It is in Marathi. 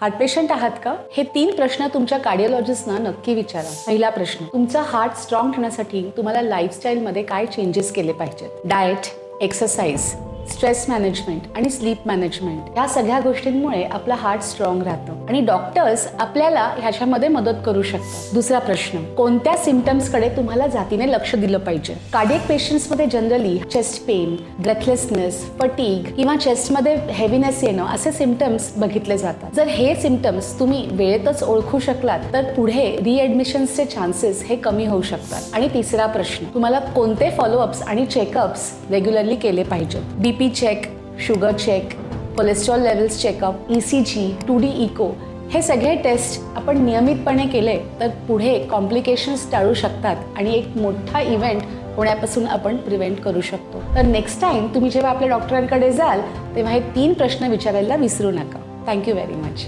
हार्ट पेशंट आहात का? हे तीन प्रश्न तुमच्या कार्डिओलॉजिस्टना नक्की विचारा. पहिला प्रश्न तुमचा हार्ट स्ट्रॉंग ठेवण्यासाठी तुम्हाला लाईफस्टाईलमध्ये काय चेंजेस केले पाहिजेत? डाएट एक्सरसाइज स्ट्रेस मॅनेजमेंट आणि स्लीप मॅनेजमेंट या सगळ्या गोष्टींमुळे आपला हार्ट स्ट्रॉंग राहतं. आणि डॉक्टर्स आपल्याला ह्याच्यामध्ये मदत करू शकतात. दुसरा प्रश्न कोणत्या सिमटम्सकडे तुम्हाला जातीने लक्ष दिलं पाहिजे? Cardiac पेशंट्समध्ये generally chest pain breathlessness fatigue किंवा चेस्टमध्ये हेवीनेस येणं असे सिमटम्स बघितले जातात. जर हे सिमटम्स तुम्ही वेळेतच ओळखू शकलात तर पुढे रिएडमिशन्सचे चान्सेस हे कमी होऊ शकतात. आणि तिसरा प्रश्न तुम्हाला कोणते फॉलोअप्स आणि चेकअप्स रेग्युलरली केले पाहिजेत? BP check sugar check cholesterol levels checkup E C G two D echo हे सगळे टेस्ट आपण नियमितपणे केले तर पुढे कॉम्प्लिकेशन्स टाळू शकतात आणि एक मोठा इव्हेंट होण्यापासून आपण प्रिव्हेंट करू शकतो. तर नेक्स्ट टाईम तुम्ही जेव्हा आपल्या डॉक्टरांकडे जाल तेव्हा हे तीन प्रश्न विचारायला विसरू नका. Thank you very much